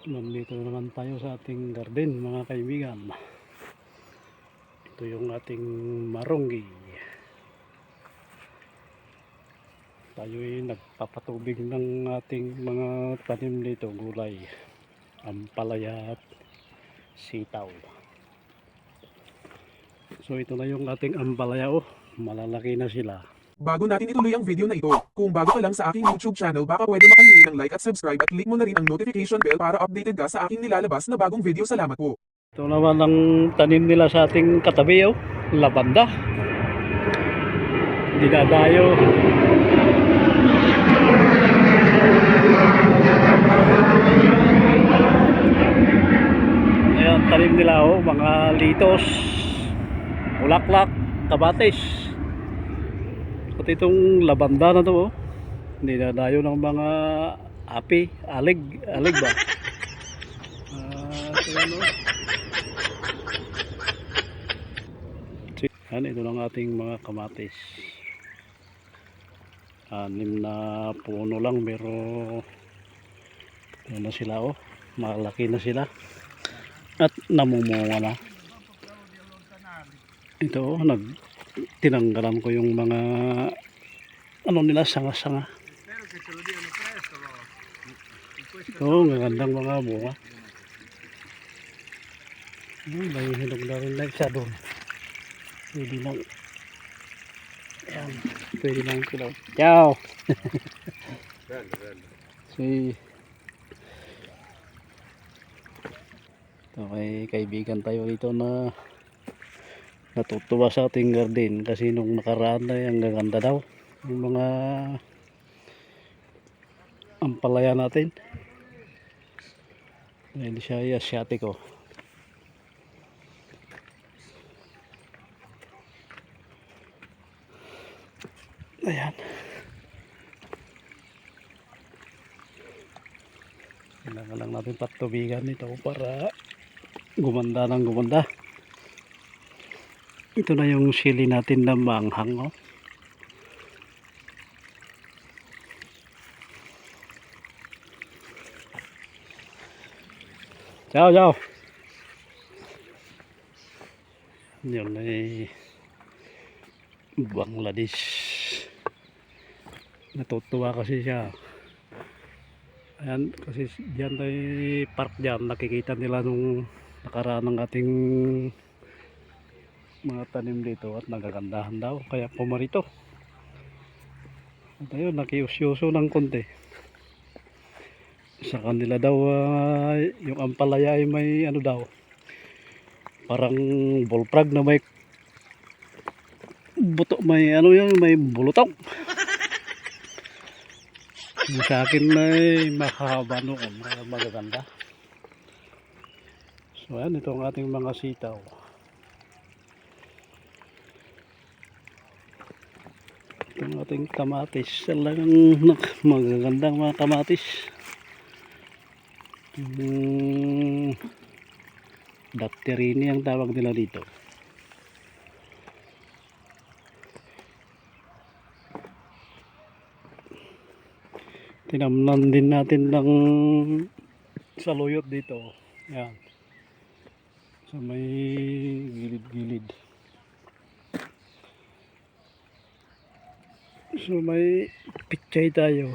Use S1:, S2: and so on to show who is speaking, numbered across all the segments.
S1: Nandito na naman tayo sa ating garden mga kaibigan. Ito yung ating maronggi. Tayo ay nagpapatubig ng ating mga tanim dito, gulay, ampalaya at sitaw. So ito na yung ating ampalaya oh, malalaki na sila.
S2: Bago natin ituloy ang video na ito, kung bago ka lang sa aking YouTube channel baka pwede makahingi ng like at subscribe at click mo na rin ang notification bell para updated ka sa aking nilalabas na bagong video. Salamat po.
S1: Ito naman ang tanim nila sa ating katabi oh, labanda. Dinadayo. Ayan, tanim nila oh, mga litos, bulaklak, tabates. Pati itong labanda na to oh. Dinadayo ng mga api, alig, alig ba? Ah, ito yan, oh. Yan, ito lang ating mga kamatis. Anim na puno lang pero ano na sila oh. Malaki na sila. At namumunga na. Ito oh, nag tinanggalan ko yung mga ano nila sanga-sanga. Ito, magandang mga bunga. Hmm, may hinog na rin na isa doon. Pwede lang. Ayan. Pwede lang sila. Ciao! si ito may kaibigan tayo dito na natutuwa sa ating garden kasi nung nakaraan na ang gaganda daw yung mga ampalaya natin dahil siya ay asiatiko Ayan. Kailangan lang natin patubigan nito para gumanda ng gumanda. Ito na yung sili natin na manghang. Oh. Ciao, ciao. Yun ay Bangladesh natutuwa kasi siya ayan kasi diyan tayo park dyan nakikita nila nung nakaraan ng ating mga tanim dito at nagagandahan daw. Kaya pumarito. At ayun nakiusyuso ng konti. Sa kanila daw ah, yung ampalaya ay may ano daw parang bullfrog na may buto may ano yan may bulutong. Yung sa akin ay mahaba noon magaganda. So yan ito ang ating mga sitaw ito ating kamatis. Talagang magagandang mga kamatis. Yung dapterini ang tawag nila dito. Tinamnan din natin ng saluyot dito. Yan. Sa may gilid-gilid so may pichay tayo.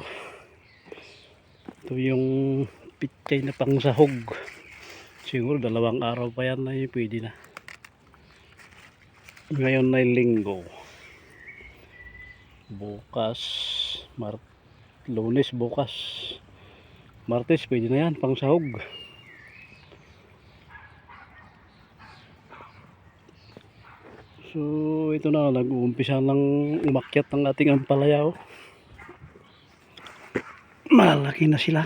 S1: Ito yung pichay na pang sahog siguro dalawang araw pa yan ay pwede na. Ngayon ay linggo. Bukas mart lunes bukas. Martes pwede na yan pang so ito na nag-uumpisa ng umakyat ng ating ampalaya oh. malaki na sila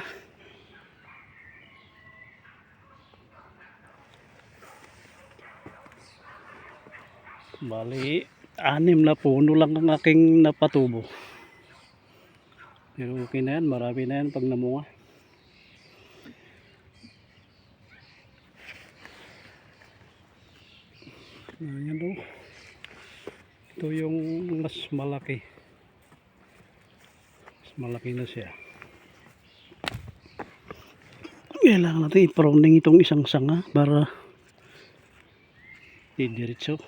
S1: bali anim na puno lang ang aking napatubo pero okay na yan, marami na yan pag namunga. Ayan o. Ito yung mas malaki. Mas malaki na siya. Kailangan natin i-pruning itong isang sanga para didiretso.